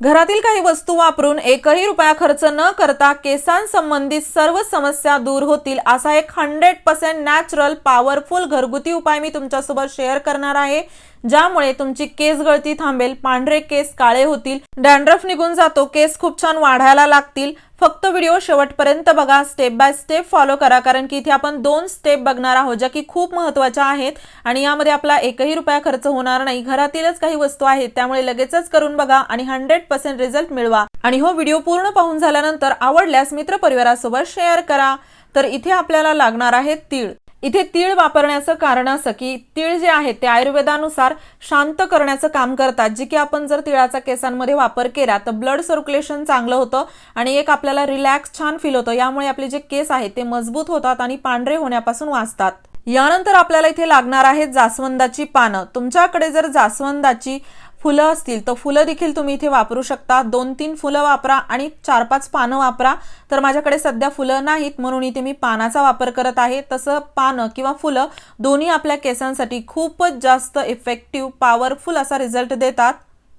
घरातील काही वस्तू वापरून एकही रुपया खर्च न करता केसांसंबंधित सर्व समस्या दूर होतील असा एक हंड्रेड पर्सेंट नॅचरल पॉवरफुल घरगुती उपाय मी तुमच्यासोबत शेअर करणार आहे. ज्यामुळे तुमची केस गळती थांबेल पांढरे केस काळे होतील डॅन्ड्रफ निघून जातो केस खूप छान वाढायला लागतील. फक्त व्हिडिओ शेवटपर्यंत बघा स्टेप बाय स्टेप फॉलो करा कारण की इथे आपण दोन स्टेप बघणार आहोत ज्या की खूप महत्त्वाच्या आहेत आणि यामध्ये आपला एकही रुपया खर्च होणार नाही. घरातीलच काही वस्तू आहेत त्यामुळे लगेचच करून बघा आणि हंड्रेड पर्सेंट रिझल्ट मिळवा. आणि हो व्हिडिओ पूर्ण पाहून झाल्यानंतर आवडल्यास मित्रपरिवारासोबत शेअर करा. तर इथे आपल्याला लागणार आहे तीळ. इथे तीळ वापरण्याचं कारण असं की तीळ जे आहेत ते आयुर्वेदानुसार शांत करण्याचं काम करतात. जे की आपण जर तिळाचा केसांमध्ये वापर केला तर ब्लड सर्क्युलेशन चांगलं होतं आणि एक आपल्याला रिलॅक्स छान फील होतं. यामुळे आपले जे केस आहेत ते मजबूत होतात आणि पांढरे होण्यापासून वाचतात. यानंतर आपल्याला इथे लागणार आहेत जास्वंदाची पानं. तुमच्याकडे जर जास्वंदाची फुलं असतील तर फुलं देखील तुम्ही इथे वापरू शकता. दोन तीन फुलं वापरा आणि चार पाच पानं वापरा. तर माझ्याकडे सध्या फुलं नाहीत म्हणून इथे मी पानाचा वापर करत आहे. तसं पानं किंवा फुलं दोन्ही आपल्या केसांसाठी खूपच जास्त इफेक्टिव्ह पॉवरफुल असा रिझल्ट देतात.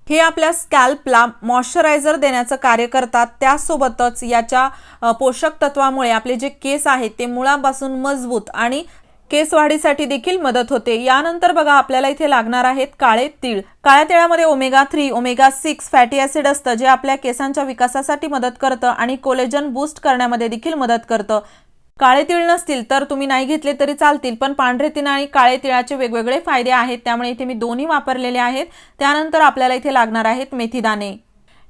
हे आपल्या स्कॅल्पला मॉइश्चरायझर देण्याचं कार्य करतात. त्यासोबतच याच्या पोषक तत्वामुळे आपले जे केस आहेत ते मुळापासून मजबूत आणि केस वाढीसाठी देखील मदत होते. यानंतर बघा आपल्याला इथे लागणार आहेत काळे तीळ. काळ्या तिळामध्ये omega three omega six fatty acid असतं जे आपल्या केसांच्या विकासासाठी मदत करतं आणि कोलेजन बूस्ट करण्यामध्ये देखील मदत करतं. काळे तीळ नसतील तर तुम्ही नाही घेतले तरी चालतील पण पांढरे तीळ आणि काळे तिळाचे वेगवेगळे फायदे आहेत. त्यामुळे इथे मी दोन्ही वापरलेले आहेत. त्यानंतर आपल्याला इथे लागणार आहेत मेथीदाणे.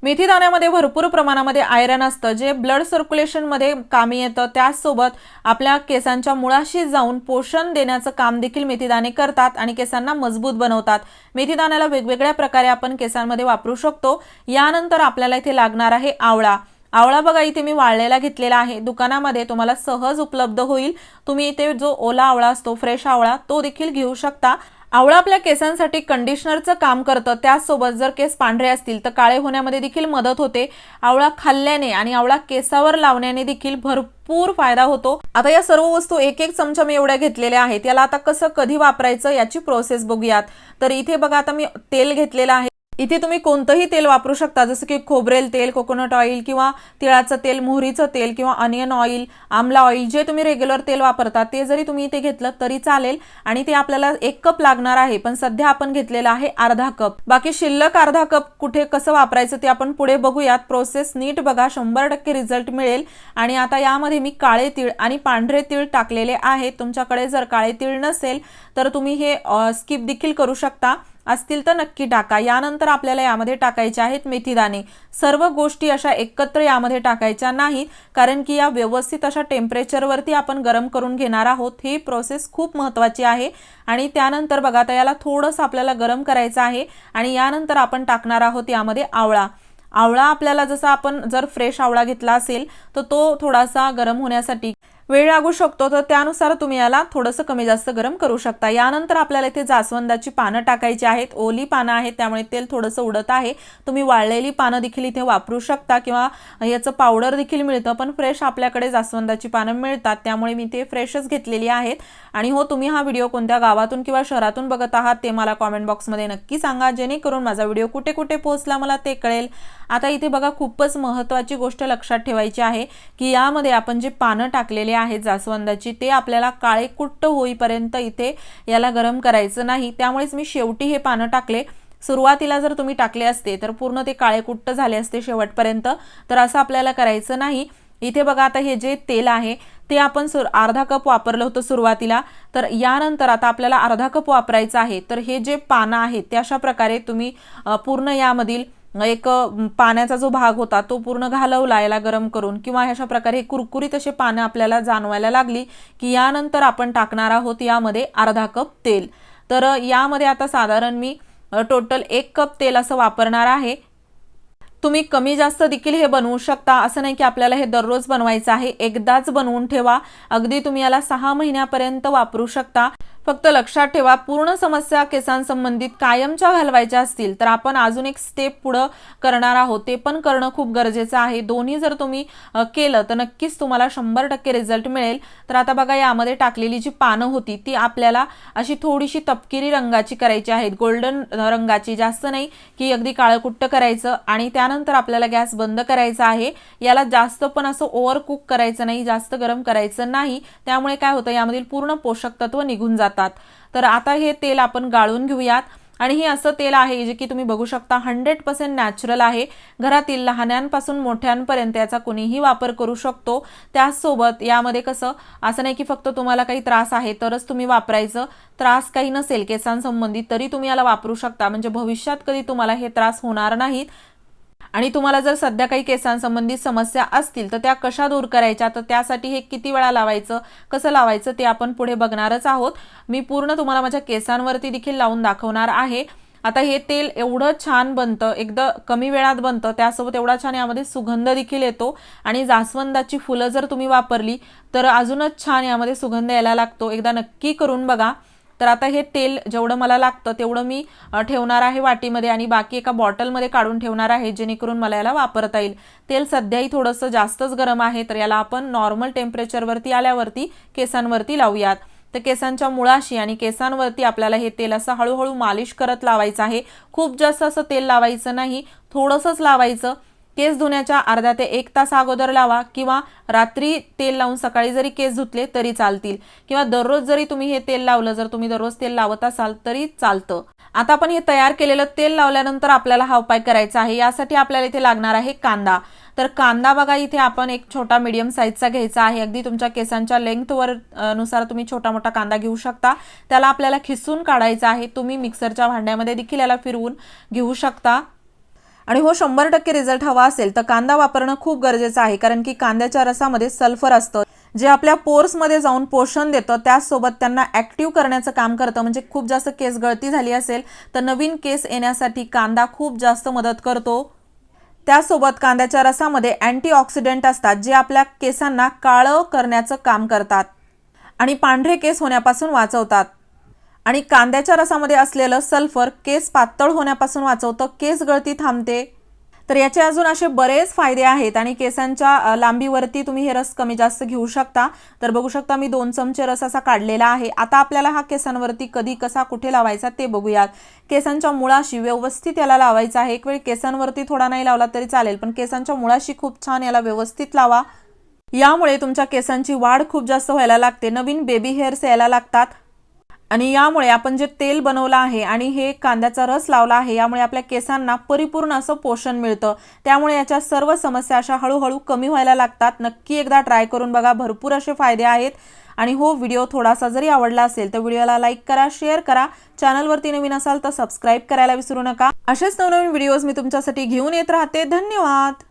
मेथी दाण्यामध्ये भरपूर प्रमाणामध्ये आयरन असतं जे ब्लड सर्क्युलेशनमध्ये कामी येतं. त्याचसोबत आपल्या केसांच्या मुळाशी जाऊन पोषण देण्याचं काम देखील मेथीदाणे करतात आणि केसांना मजबूत बनवतात. मेथीदाण्याला वेगवेगळ्या प्रकारे आपण केसांमध्ये वापरू शकतो. यानंतर आपल्याला इथे लागणार आहे आवळा. आवळा बघा इथे मी वाळलेला घेतलेला आहे. दुकानामध्ये तुम्हाला सहज उपलब्ध होईल. तुम्ही इथे जो ओला आवळा असतो फ्रेश आवळा तो देखील घेऊ शकता. आवळा आपल्या केसांसाठी कंडिशनरचं काम करतं. त्याचसोबत जर केस पांढरे असतील तर काळे होण्यामध्ये देखील मदत होते. आवळा खाल्ल्याने आणि आवळा केसावर लावण्याने देखील भरपूर फायदा होतो. आता या सर्व वस्तू एक एक चमचा मी एवढ्या घेतलेल्या आहेत. याला आता कसं कधी वापरायचं याची प्रोसेस बघूयात. तर इथे बघा आता मी तेल घेतलेलं आहे. इथे तुम्ही कोणतंही तेल वापरू शकता जसं की खोबरेल तेल कोकोनट ऑइल किंवा तिळाचं तेल मोहरीचं तेल किंवा अनियन ऑइल आमला ऑइल जे तुम्ही रेग्युलर तेल वापरता ते जरी तुम्ही इथे घेतलं तरी चालेल आणि ते आपल्याला एक कप लागणार आहे पण सध्या आपण घेतलेलं आहे अर्धा कप बाकी शिल्लक अर्धा कप कुठे कसं वापरायचं ते आपण पुढे बघूयात. प्रोसेस नीट बघा शंभर टक्के रिझल्ट मिळेल. आणि आता यामध्ये मी काळे तीळ आणि पांढरे तीळ टाकलेले आहेत. तुमच्याकडे जर काळे तीळ नसेल तर तुम्ही हे स्किप देखील करू शकता. असतील तर नक्की टाका. यानंतर आपल्याला यामध्ये टाकायचे आहेत मेथीदाणे. सर्व गोष्टी अशा एकत्र यामध्ये टाकायच्या नाहीत कारण की या व्यवस्थित अशा टेम्परेचरवरती आपण गरम करून घेणार आहोत. ही प्रोसेस खूप महत्त्वाची आहे. आणि त्यानंतर बघा आता याला थोडंसं आपल्याला गरम करायचं आहे आणि यानंतर आपण टाकणार आहोत यामध्ये आवळा. आवळा आपल्याला जसा आपण जर फ्रेश आवळा घेतला असेल तर तो थोडासा गरम होण्यासाठी वेळ लागू शकतो तर त्यानुसार तुम्ही याला थोडंसं कमी जास्त गरम करू शकता. यानंतर आपल्याला इथे जास्वंदाची पानं टाकायची आहेत. ओली पानं आहेत त्यामुळे तेल थोडंसं उडत आहे. तुम्ही वाळलेली पानं देखील इथे वापरू शकता किंवा याचं पावडर देखील मिळतं पण फ्रेश आपल्याकडे जास्वंदाची पानं मिळतात. त्यामुळे मी ते फ्रेशच घेतलेली आहेत. आणि हो तुम्ही हा व्हिडिओ कोणत्या गावातून किंवा शहरातून बघत आहात ते मला कॉमेंट बॉक्समध्ये नक्की सांगा. जेणेकरून माझा व्हिडिओ कुठे कुठे पोहोचला मला ते कळेल. आता इथे बघा खूपच महत्त्वाची गोष्ट लक्षात ठेवायची आहे की यामध्ये आपण जे पानं टाकलेले आहेत जास्वंदाची ते आपल्याला काळे कुट्ट होईपर्यंत इथे याला गरम करायचं नाही. त्यामुळेच मी शेवटी हे पानं टाकले. सुरुवातीला जर तुम्ही टाकले असते तर पूर्ण ते काळे कुट्ट झाले असते शेवटपर्यंत. तर असं आपल्याला करायचं नाही. इथे बघा आता हे जे तेल आहे ते आपण सुर अर्धा कप वापरलं होतं सुरुवातीला. तर यानंतर आता आपल्याला अर्धा कप वापरायचं आहे. तर हे जे पानं आहेत ते अशा प्रकारे तुम्ही पूर्ण यामधील एक पाण्याचा जो भाग होता तो पूर्ण घालवला याला गरम करून. किंवा अशा प्रकारे कुरकुरीत असे पानं आपल्याला जाणवायला लागली की यानंतर आपण टाकणार आहोत यामध्ये अर्धा कप तेल. तर यामध्ये आता साधारण मी टोटल एक कप तेल असं वापरणार आहे. तुम्ही कमी जास्त देखील हे बनवू शकता. असं नाही की आपल्याला हे दररोज बनवायचं आहे. एकदाच बनवून ठेवा. अगदी तुम्ही याला सहा महिन्यापर्यंत वापरू शकता. फक्त लक्षात ठेवा पूर्ण समस्या केसांसंबंधित कायमच्या घालवायच्या असतील तर आपण अजून एक स्टेप पुढं करणार आहोत. ते पण करणं खूप गरजेचं आहे. दोन्ही जर तुम्ही केलं तर नक्कीच तुम्हाला शंभर टक्के रिझल्ट मिळेल. तर आता बघा यामध्ये टाकलेली जी पानं होती ती आपल्याला अशी थोडीशी तपकिरी रंगाची करायची आहेत. गोल्डन रंगाची जास्त नाही की अगदी काळकुट्ट करायचं. आणि त्यानंतर आपल्याला गॅस बंद करायचा आहे. याला जास्त पण असं ओव्हर कुक करायचं नाही जास्त गरम करायचं नाही. त्यामुळे काय होतं यामधील पूर्ण पोषक तत्व निघून जातात. तर आता हे तेल आपण गाळून घेऊयात. आणि हे असं तेल आहे जे की तुम्ही बघू शकता हंड्रेड पर्सेंट नॅचरल आहे. घरातील लहान्यांपासून मोठ्यांपर्यंत याचा कुणीही वापर करू शकतो. त्याचसोबत यामध्ये कसं असं नाही की फक्त तुम्हाला काही त्रास आहे तरच तुम्ही वापरायचं. त्रास काही नसेल केसांसंबंधित तरी तुम्ही याला वापरू शकता. म्हणजे भविष्यात कधी तुम्हाला हे त्रास होणार नाहीत आणि तुम्हाला जर सध्या काही केसांसंबंधित समस्या असतील तर त्या कशा दूर करायच्या? तर त्यासाठी हे किती वेळा लावायचं? कसं लावायचं ते आपण पुढे बघणारच आहोत. मी पूर्ण तुम्हाला माझ्या केसांवरती देखील लावून दाखवणार आहे. आता हे तेल एवढं छान बनतं एकदा कमी वेळात बनतं त्यासोबत एवढा छान यामध्ये सुगंध देखील येतो. आणि जास्वंदाची फुलं जर तुम्ही वापरली तर अजूनच छान यामध्ये सुगंध यायला लागतो. एकदा नक्की करून बघा. तर आता हे तेल जेवढं मला लागतं तेवढं मी ठेवणार आहे वाटीमध्ये आणि बाकी एका बॉटलमध्ये काढून ठेवणार आहे जेणेकरून मला याला वापरता येईल. तेल सध्याही थोडंसं जास्तच गरम आहे तर याला आपण नॉर्मल टेम्परेचरवरती आल्यावरती केसांवरती लावूयात. तर केसांच्या मुळाशी आणि केसांवरती आपल्याला हे तेल असं हळूहळू मालिश करत लावायचं आहे. खूप जास्त असं तेल लावायचं नाही थोडंसंच लावायचं. केस धुण्याच्या अर्धा ते एक तास अगोदर लावा किंवा रात्री तेल लावून सकाळी जरी केस धुतले तरी चालतील. किंवा दररोज जरी तुम्ही हे तेल लावलं जर तुम्ही दररोज तेल लावत असाल तरी चालतं. आता आपण हे तयार केलेलं तेल लावल्यानंतर आपल्याला हा उपाय करायचा आहे. यासाठी आपल्याला इथे लागणार आहे कांदा. तर कांदा बघा इथे आपण एक छोटा मीडियम साईजचा घ्यायचा आहे. अगदी तुमच्या केसांच्या लेंथवर नुसार तुम्ही छोटा मोठा कांदा घेऊ शकता. त्याला आपल्याला खिसून काढायचा आहे. तुम्ही मिक्सरच्या भांड्यामध्ये देखील याला फिरवून घेऊ शकता. आणि हो शंभर टक्के रिझल्ट हवा असेल तर कांदा वापरणं खूप गरजेचं आहे कारण की कांद्याच्या रसामध्ये सल्फर असतं. जे आपल्या पोर्समध्ये जाऊन पोषण देतं त्याचसोबत त्यांना ॲक्टिव्ह करण्याचं काम करतं. म्हणजे खूप जास्त केस गळती झाली असेल तर नवीन केस येण्यासाठी कांदा खूप जास्त मदत करतो. त्यासोबत कांद्याच्या रसामध्ये अँटीऑक्सिडंट असतात जे आपल्या केसांना काळं करण्याचं काम करतात. आणि पांढरे केस होण्यापासून वाचवतात. आणि कांद्याच्या रसामध्ये असलेलं सल्फर केस पातळ होण्यापासून वाचवतं केस गळती थांबते. तर याचे अजून असे बरेच फायदे आहेत आणि केसांच्या लांबीवरती तुम्ही हे रस कमी जास्त घेऊ शकता. तर बघू शकता मी दोन चमचे रस असा काढलेला आहे. आता आपल्याला हा केसांवरती कधी कसा कुठे लावायचा ते बघूयात. केसांच्या मुळाशी व्यवस्थित याला लावायचा आहे. एक वेळ केसांवरती थोडा नाही लावला तरी चालेल पण केसांच्या मुळाशी खूप छान याला व्यवस्थित लावा. यामुळे तुमच्या केसांची वाढ खूप जास्त व्हायला लागते. नवीन बेबी हेअर्स यायला लागतात. आणि यामुळे आपण जे तेल बनवलं आहे आणि हे कांद्याचा रस लावला आहे यामुळे आपल्या केसांना परिपूर्ण असं पोषण मिळतं. त्यामुळे याच्या सर्व समस्या अशा हळूहळू कमी व्हायला लागतात. नक्की एकदा ट्राय करून बघा भरपूर असे फायदे आहेत. आणि हो व्हिडिओ थोडासा जरी आवडला असेल तर व्हिडिओला लाईक करा शेअर करा. चॅनलवरती नवीन असाल तर सबस्क्राईब करायला विसरू नका. असेच नवनवीन व्हिडिओज मी तुमच्यासाठी घेऊन येत राहते. धन्यवाद!